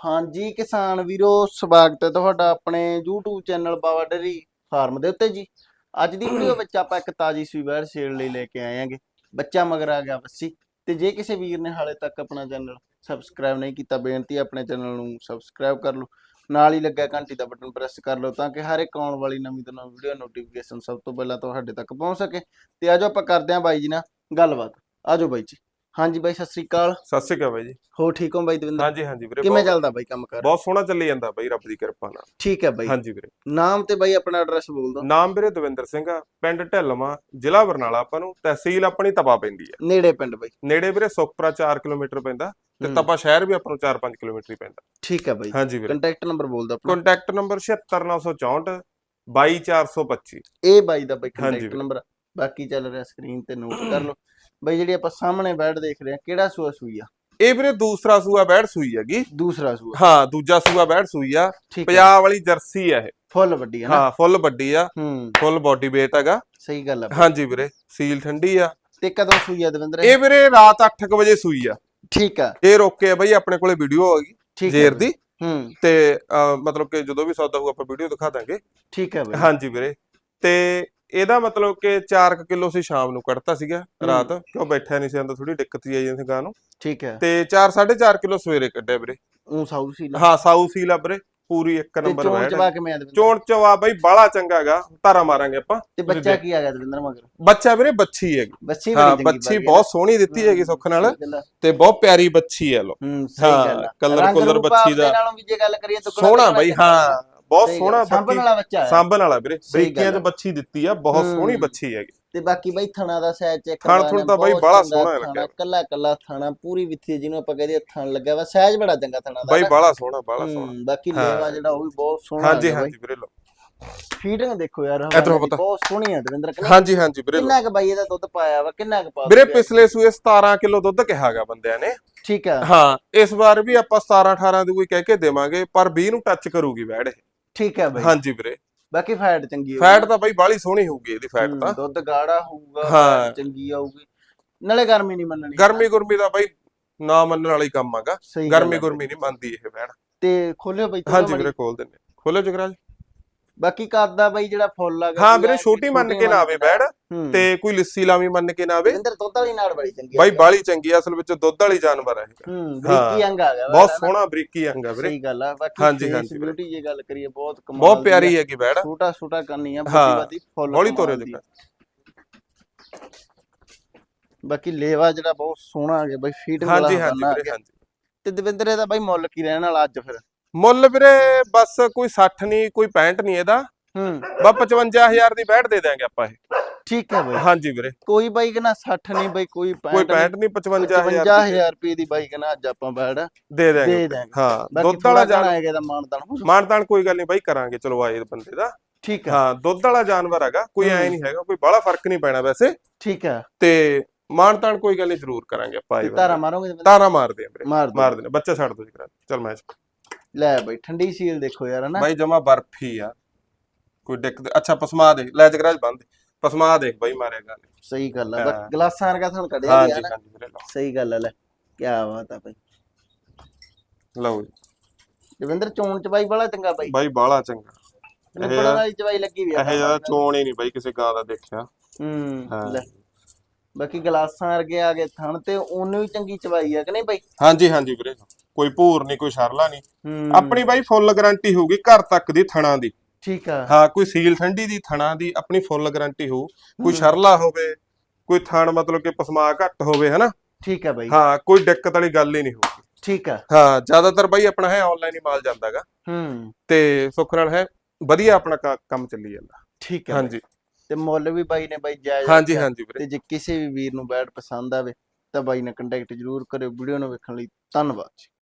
ਹਾਂਜੀ ਕਿਸਾਨ ਵੀਰੋ, ਸਵਾਗਤ ਹੈ ਤੁਹਾਡਾ ਆਪਣੇ YouTube channel Bawa dairy farm ਦੇ ਉੱਤੇ ਜੀ। ਅੱਜ ਦੀ ਵੀਡੀਓ ਵਿੱਚ ਆਪਾਂ ਇੱਕ ਤਾਜੀ ਸੂਈ ਸੇਲ ਲਈ ਲੈ ਕੇ ਆਏ ਆਂਗੇ ਬੱਚਾ ਮਗਰ ਆ ਗਿਆ ਬੱਸੀ। ਤੇ ਜੇ ਕਿਸੇ ਵੀਰ ਨੇ ਹਾਲੇ ਤੱਕ ਆਪਣਾ ਚੈਨਲ ਸਬਸਕ੍ਰਾਈਬ ਨਹੀਂ ਕੀਤਾ, ਬੇਨਤੀ ਆਪਣੇ ਚੈਨਲ ਨੂੰ ਸਬਸਕ੍ਰਾਈਬ ਕਰ ਲਓ। ਨਾਲ ਹੀ ਲੱਗਿਆ ਘੰਟੀ ਦਾ ਬਟਨ ਪ੍ਰੈਸ ਕਰ ਲਓ ਤਾਂ ਕਿ ਹਰ ਇੱਕ ਆਉਣ ਵਾਲੀ ਨਵੀਂ ਤੋਂ ਨਵੀਂ ਵੀਡੀਓ ਨੋਟੀਫਿਕੇਸ਼ਨ ਸਭ ਤੋਂ ਪਹਿਲਾਂ ਤੁਹਾਡੇ ਤੱਕ ਪਹੁੰਚ ਸਕੇ। ਤੇ ਆਜੋ ਆਪਾਂ ਕਰਦੇ ਆਂ ਬਾਈ ਜੀ ਨਾਲ ਗੱਲਬਾਤ। ਆਜੋ ਬਾਈ ਜੀ। ਹਾਂਜੀ ਬਾਈ ਸਤਿ ਸ੍ਰੀ ਅਕਾਲ। ਸਤਿ ਸ਼੍ਰੀ ਅਕਾਲ ਬਾਈ ਜੀ। ਹੋ ਠੀਕ ਹੋ ਬਾਈ ਦਵਿੰਦਰ? ਹਾਂਜੀ ਹਾਂਜੀ ਵੀਰੇ ਕਿਵੇਂ ਚੱਲਦਾ ਬਾਈ ਕੰਮ ਕਰ? ਬਹੁਤ ਸੋਹਣਾ ਚੱਲੀ ਜਾਂਦਾ ਬਾਈ ਰੱਬ ਦੀ ਕਿਰਪਾ ਨਾਲ। ਠੀਕ ਹੈ ਬਾਈ। ਹਾਂਜੀ ਵੀਰੇ। ਨਾਮ ਤੇ ਬਾਈ ਆਪਣਾ ਐਡਰੈਸ ਬੋਲ ਦੋ ਨਾਮ ਵੀਰੇ ਦਵਿੰਦਰ ਸਿੰਘ ਆ ਪਿੰਡ ਢਿੱਲਵਾਂ ਜ਼ਿਲ੍ਹਾ ਬਰਨਾਲਾ ਆਪਾਂ ਨੂੰ ਤਹਿਸੀਲ ਆਪਣੀ ਤਪਾ ਪੈਂਦੀ ਹੈ ਨੇੜੇ ਪਿੰਡ ਬਾਈ। ਨੇੜੇ ਵੀਰੇ ਸੁਖਪੁਰਾ 4 ਕਿਲੋਮੀਟਰ ਪੈਂਦਾ ਤੇ। ਤਪਾ ਸ਼ਹਿਰ ਵੀ ਆਪਾਂ ਨੂੰ 4-5 ਕਿਲੋਮੀਟਰ ਹੀ ਪੈਂਦਾ। ਠੀਕ ਹੈ ਬਾਈ। ਹਾਂਜੀ ਵੀਰੇ। ਕੰਟੈਕਟ ਨੰਬਰ ਬੋਲ ਦੋ ਆਪਣਾ ਕੰਟੈਕਟ ਨੰਬਰ 76964 22425 ਇਹ ਬਾਈ ਦਾ ਬਾਈ ਕੰਟੈਕਟ। ਨੰਬਰ ਬਾਕੀ ਚੱਲ ਰਿਹਾ ਸਕਰੀਨ ਤੇ ਨੋਟ ਕਰ ਲਓ। ਬਾਈ ਜਿਹੜੀ ਆਪਾਂ ਸਾਹਮਣੇ ਬੈਠ ਦੇਖ ਰਹੇ ਆ ਕਿਹੜਾ ਸੂਆ ਸੂਈ ਆ? ਇਹ ਵੀਰੇ ਦੂਸਰਾ ਸੂਆ ਬੈੜ ਸੂਈ ਹੈਗੀ। ਦੂਸਰਾ ਸੂਆ। ਹਾਂ ਦੂਜਾ ਸੂਆ ਬੈੜ ਸੂਈ ਆ। ਪੰਜਾਬ ਵਾਲੀ ਜਰਸੀ ਆ ਇਹ। ਫੁੱਲ ਵੱਡੀ ਨਾ? ਹਾਂ ਫੁੱਲ ਵੱਡੀ ਆ। ਹੂੰ। ਫੁੱਲ ਬਾਡੀ weight ਹੈਗਾ। ਸਹੀ ਗੱਲ ਆ। ਹਾਂਜੀ ਵੀਰੇ ਸੀਲ ਠੰਡੀ ਆ। ਤੇ ਕਦੋਂ ਸੂਈ ਆ ਦਵਿੰਦਰ? ਇਹ ਵੀਰੇ ਰਾਤ 8:00 ਵਜੇ ਸੂਈ ਆ। ਠੀਕ ਆ। ਇਹ ਰੋਕੇ ਆ ਬਈ ਆਪਣੇ ਕੋਲੇ ਵੀਡੀਓ ਹੈ ਜੇਰ। ਦੀ। ਹੂੰ। ਤੇ ਮਤਲਬ ਕਿ ਜਦੋਂ ਵੀ ਸੌਦਾ ਹੋਊ ਆਪਾਂ ਵੀਡੀਓ ਦਿਖਾ ਦਾਂਗੇ। ਠੀਕ ਹੈ ਬਾਈ। ਹਾਂਜੀ ਵੀਰੇ। ਤੇ ਇਹਦਾ ਮਤਲਬ ਕਿ 4 ਕਿਲੋ ਸੀ ਸ਼ਾਮ ਨੂੰ ਕੱਢਤਾ ਸੀਗਾ ਰਾਤ ਕਿਉਂ ਬੈਠਿਆ ਨਹੀਂ ਸੀ ਅੰਦਰ ਥੋੜੀ ਦਿੱਕਤ ਹੀ ਆਈ ਜਾਂਦੀ ਗਾਂ ਨੂੰ। ਠੀਕ ਹੈ। ਤੇ 4 4.5 ਕਿਲੋ ਸਵੇਰੇ ਕੱਢਿਆ ਵੀਰੇ। ਉਹ ਸਾਊ ਸੀ ਹਾਂ ਸਾਊ ਸੀਲ ਆ ਵੀਰੇ ਪੂਰੀ ਇੱਕ ਨੰਬਰ ਚੋਣ ਬੈਠ। ਚਵਾ ਕੇ ਮੈਂ ਦਵਿੰਦਰ? ਚੋਣ ਚਵਾ ਬਈ ਬਾਲਾ ਚੰਗਾ ਹੈਗਾ ਧਾਰਾ ਮਾਰਾਂਗੇ ਆਪਾਂ। ਤੇ ਬੱਚਾ ਕੀ ਆ ਗਿਆ ਦਵਿੰਦਰ ਮਗਰ? ਬੱਚਾ ਵੀਰੇ ਬੱਚੀ ਹੈਗੀ। ਬੱਚੀ ਹਾਂ ਬੱਚੀ ਬਹੁਤ ਸੋਹਣੀ ਦਿੱਤੀ ਹੈਗੀ ਸੁੱਖ ਨਾਲ। ਤੇ ਬਹੁਤ ਪਿਆਰੀ ਬੱਚੀ ਹੈ ਲੋ ਹੂੰ ਕਲਰ- ਕੁਲਰ ਬੱਚੀ ਦਾ। ਜੇ ਸੋਹਣਾ ਬਈ ਹਾਂ। ਬਹੁਤ ਸੋਹਣਾ ਸਾਂਭਣ ਵਾਲਾ ਬੱਚਾ ਹੈ ਸਾਂਭਣ ਵਾਲਾ ਵੀਰੇ ਬਰੀਕੀਆਂ ਚ ਆ। ਬੱਚੀ ਦਿੱਤੀ ਆ ਬਹੁਤ। ਸੋਹਣੀ ਬੱਚੀ ਹੈਗੀ ਤੇ ਬਾਕੀ ਬਈ ਥਣਾ ਦਾ ਸਾਈਜ਼ ਚੈੱਕ ਥਣ ਥੁਣ ਤਾਂ ਬਾਈ ਬੜਾ ਸੋਹਣਾ ਲੱਗਿਆ। ਕੱਲਾ ਕੱਲਾ ਥਣਾ ਪੂਰੀ ਵਿੱਥੀ ਜਿਹਨੂੰ ਆਪਾਂ ਕਹਦੇ ਥਣ ਲੱਗਿਆ ਵਾ ਸਾਈਜ਼ ਬੜਾ ਚੰਗਾ ਥਣਾ ਦਾ ਬਾਈ। ਬਾਲਾ ਸੋਹਣਾ ਬਾਲਾ ਸੋਹਣਾ ਬਾਕੀ। ਲੇਵਾ ਜਿਹੜਾ ਉਹ ਵੀ ਬਹੁਤ ਸੋਹਣਾ ਹਾਂਜੀ ਹਾਂਜੀ ਵੀਰੇ ਲੋ। ਫੀਡਿੰਗ ਦੇਖੋ ਯਾਰ। ਬਹੁਤ ਸੋਹਣੀ ਹੈ ਦਵਿੰਦਰ ਕਿ ਨਹੀਂ? ਹਾਂਜੀ ਹਾਂਜੀ ਵੀਰੇ। ਕਿੰਨਾ ਕੁ ਬਾਈ ਇਹਦਾ ਦੁੱਧ ਪਾਇਆ ਵਾ ਕਿੰਨਾ ਕੁ ਪਾ ਵੀਰੇ? ਪਿਛਲੇ ਸੂਏ 17 ਕਿਲੋ ਦੁੱਧ ਕਿਹਾਗਾ ਬੰਦਿਆਂ ਨੇ ਠੀਕ ਹੈ ਹਾਂ ਇਸ ਵਾਰ ਵੀ ਆਪਾਂ 17 18 ਦੀ ਕੋਈ ਕਹਿ ਕੇ ਦੇਵਾਂਗੇ ਪਰ 20 ਨੂੰ ਟੱਚ ਕਰੂਗੀ ਵੈੜ ਇਹ ਠੀਕ ਹੈ ਬਾਈ ਹਾਂਜੀ ਵੀਰੇ ਬਾਕੀ ਫੈਟ ਚੰਗੀ ਹੋਊਗੀ। ਫੈਟ ਤਾਂ ਬਾਈ ਬਾਲੀ ਸੋਹਣੀ ਹੋਊਗੀ ਇਹਦੀ ਫੈਟ ਤਾਂ ਦੁੱਧ ਗਾੜਾ ਹੋਊਗਾ ਹਾਂ। ਚੰਗੀ ਆਊਗੀ ਨਾਲੇ ਗਰਮੀ ਨਹੀਂ ਮੰਨਣੀ ਗਰਮੀ ਗੁਰਮੀ ਦਾ ਬਾਈ ਨਾ ਮੰਨਣ ਵਾਲਾ ਕੰਮ ਗੱਲ ਗਰਮੀ। ਗੁਰਮੀ ਨਹੀਂ ਮੰਨਦੀ ਇਹ ਵੈੜ ਤੇ ਖੋਲਿਓ ਬਈ ਹਾਂਜੀ। ਵੀਰੇ ਖੋਲ ਦਿੰਨੇ ਖੋਲੋ ਜਗਰਾਜ ਬਾਕੀ ਕਰਦਾ ਬਾਈ ਜਿਹੜਾ ਫੁੱਲ ਆ ਹਾਂ ਵੀਰੇ ਛੋਟੀ ਮੰਨ ਕੇ ਨਾ ਆਵੇ ਹੂੰ। ਤੇ ਕੋਈ ਲੱਸੀ ਲਾਵੀ ਮੰਨ ਕੇ ਨਾ ਆਵੇ ਦਵਿੰਦਰ ਦੁੱਧ ਵਾਲੀ ਨਾਲ ਬੜੀ ਚੰਗੀ ਬਾਈ ਬਾਲੀ ਚੰਗੀ ਆ, ਅਸਲ ਵਿੱਚ ਦੁੱਧ ਵਾਲੀ ਜਾਨਵਰ ਹੈ। ਹੂੰ ਬਰੀਕੀ ਅੰਗ ਆ ਗਿਆ ਬਹੁਤ। ਸੋਹਣਾ ਬਰੀਕੀ ਅੰਗ ਆ ਵੀਰੇ ਸਹੀ ਗੱਲ ਆ ਬਾਕੀ ਹਾਂਜੀ, ਹਾਂਜੀ beauty ਜੇ ਗੱਲ ਕਰੀਏ ਬਹੁਤ ਕਮਾਲ ਬਹੁਤ ਪਿਆਰੀ ਆ। ਹੈਗੀ ਵੈੜ ਛੋਟਾ ਛੋਟਾ ਕਰਨੀ ਆ ਹਾਂ। ਵੱਡੀ ਫੁੱਲ ਹੌਲੀ ਤੋਰਿਓ ਦੀ। ਬਾਕੀ ਲੇਵਾ ਜਿਹੜਾ ਬਹੁਤ ਸੋਹਣਾ ਆ ਗਿਆ ਬਾਈ ਫੀਟ ਵਾਲਾ ਹਾਂਜੀ ਹਾਂਜੀ। ਹਾਂਜੀ ਤੇ ਦਵਿੰਦਰ ਇਹਦਾ ਬਾਈ ਮੁੱਲ ਕੀ ਰਹਿਣ ਵਾਲਾ ਅੱਜ ਫਿਰ ਮੁੱਲ ਵੀਰੇ ਬਸ ਕੋਈ 60 ਨਹੀਂ ਕੋਈ 65 ਨਹੀਂ ਇਹਦਾ ਹੂੰ। 55000 ਦੀ ਬੈਠ ਦੇ ਦਾਂਗੇ ਆਪਾਂ ਇਹ। ਠੀਕ ਹੈ ਬਾਈ। ਹਾਂਜੀ ਵੀਰੇ। ਕੋਈ ਬਾਈ ਕਹਿੰਦਾ 60 ਨਹੀਂ ਬਾਈ ਕੋਈ 65 ਕੋਈ 65 ਨਹੀਂ 55000 55000 ਰੁਪਏ ਦੀ ਬਾਈ ਕਹਿੰਦਾ ਅੱਜ ਆਪਾਂ ਬੈੜ ਦੇ ਦੇ ਦਾਂਗੇ ਦਾਂਗੇ ਹਾਂ ਦੁੱਧ ਵਾਲਾ ਮਾਨਦਾਨ ਹੋ ਜਾਊ। ਮਾਨਤਾਨ ਕੋਈ ਗੱਲ ਨਹੀਂ ਬਾਈ ਕਰਾਂਗੇ ਚਲੋ ਆਏ ਬੰਦੇ ਦਾ। ਠੀਕ ਹੈ। ਹਾਂ ਦੁੱਧ ਵਾਲਾ ਜਾਨਵਰ ਹੈਗਾ ਕੋਈ ਐ। ਨਹੀਂ ਹੈਗਾ ਕੋਈ ਬੜਾ ਫ਼ਰਕ ਨਹੀਂ ਪੈਣਾ ਵੈਸੇ। ਠੀਕ ਹੈ। ਤੇ ਮਾਨਤਾਨ ਕੋਈ ਗੱਲ ਨਹੀਂ ਜ਼ਰੂਰ ਕਰਾਂਗੇ ਆਪਾਂ ਤੇ ਧਾਰਾ ਬੰਦੇ। ਮਾਰੋਗੇ? ਤਾਰਾ ਮਾਰਦੇ ਆ ਵੀਰੇ। ਮਾਰ ਦੋ ਮਾਰ ਦੇਣਾ ਬੱਚਾ ਛੱਡ ਦੋ ਜੀ ਕਰਾ ਚਲ ਮੈਚ ਲੈ ਬਾਈ ਠੰਡੀ ਸੀਲ ਦੇਖੋ ਯਾਰ ਹਨਾ ਬਾਈ ਜਮਾ ਬਰਫੀ ਆ। ਕੋਈ ਦਿੱਕਤ ਅੱਛਾ ਪਸਮਾ ਦੇ ਲੈ ਜਗਰਾਜ ਬੰਦ। ਪਸਮਾ ਦੇਖ ਬਾਈ ਮਾਰੇਗਾ ਸਹੀ ਗੱਲ ਆ ਹਾਂ। ਗਲਾਸਾਂ ਵਰਗਾ ਤੁਹਾਨੂੰ ਕੱਢਿਆ ਹਾਂਜੀ ਗਿਆ ਨਾ ਹਾਂਜੀ ਵੀਰੇ ਲਓ। ਸਹੀ ਗੱਲ ਆ ਲੈ ਕੀ ਬਾਤ ਆ ਬਾਈ। ਲਓ ਜੀ। ਦਵਿੰਦਰ ਚੋਣ ਚ ਬਾਈ ਬੜਾ ਚੰਗਾ ਬਾਈ। ਬਾਈ ਬਾਲਾ ਚੰਗਾ। ਨਿਪੜਨ ਵਾਲੀ ਚਵਾਈ ਲੱਗੀ ਵੀ ਆ। ਇਹ ਜ਼ਿਆਦਾ ਚੋਣ ਹੀ ਨਹੀਂ ਬਾਈ ਕਿਸੇ ਗਾਂ ਦਾ ਦੇਖਿਆ। ਹੂੰ ਹਾਂ। ਲੈ। ਬਾਕੀ ਗਲਾਸਾਂ ਵਰਗੇ ਆ ਗਏ ਥਣ ਤੇ ਉਹਨੂੰ ਵੀ ਚੰਗੀ ਚਵਾਈ ਆ ਕਿ ਨਹੀਂ ਬਾਈ? ਹਾਂਜੀ ਹਾਂਜੀ ਵੀਰੇ। ਕੋਈ ਭੂਰ ਨਹੀਂ ਕੋਈ ਸ਼ਰਲਾ ਨਹੀਂ। ਹੂੰ। ਆਪਣੀ ਬਾਈ ਫੁੱਲ ਗਾਰੰਟੀ ਹੋਊਗੀ ਘਰ ਤੱਕ ਦੀ ਥਣਾ ਦੀ। ਠੀਕ ਆ। ਹਾਂ ਕੋਈ ਸੀਲ ਠੰਡੀ ਦੀ ਥਣਾ ਦੀ ਆਪਣੀ ਫੁੱਲ ਗਾਰੰਟੀ ਹੋਊ। ਕੋਈ ਹੂੰ। ਸ਼ਰਲਾ ਹੋਵੇ ਕੋਈ ਥਣ ਮਤਲਬ ਕਿ ਪਸਮਾ ਘੱਟ ਹੋਵੇ ਹਨਾ? ਠੀਕ ਆ ਬਾਈ। ਹਾਂ ਕੋਈ ਦਿੱਕਤ ਵਾਲੀ ਗੱਲ ਹੀ ਨਹੀਂ ਹੋਊਗੀ। ਠੀਕ ਆ। ਹਾਂ ਜ਼ਿਆਦਾਤਰ ਬਾਈ ਆਪਣਾ ਹੈ ਆਨਲਾਈਨ ਹੀ ਮਾਲ ਜਾਂਦਾਗਾ ਹੂੰ। ਤੇ ਸੁੱਖ ਨਾਲ ਹੈ ਵਧੀਆ ਆਪਣਾ ਕੰਮ ਚੱਲੀ ਜਾਂਦਾ। ਠੀਕ ਆ। ਹਾਂਜੀ। ਤੇ ਮੁੱਲ ਵੀ ਬਾਈ ਨੇ ਬਾਈ ਜਾਇਜ਼ ਹਾਂਜੀ। ਹਾਂਜੀ ਵੀਰੇ। ਤੇ ਜੇ ਕਿਸੇ ਵੀ ਵੀਰ ਨੂੰ ਬੈਟ ਪਸੰਦ ਆਵੇ ਤਾਂ ਬਾਈ ਨਾਲ ਕੰਟੈਕਟ ਜ਼ਰੂਰ ਕਰਿਓ। ਵੀਡੀਓ ਨੂੰ ਵੇਖਣ ਲਈ ਧੰਨਵਾਦ ਜੀ।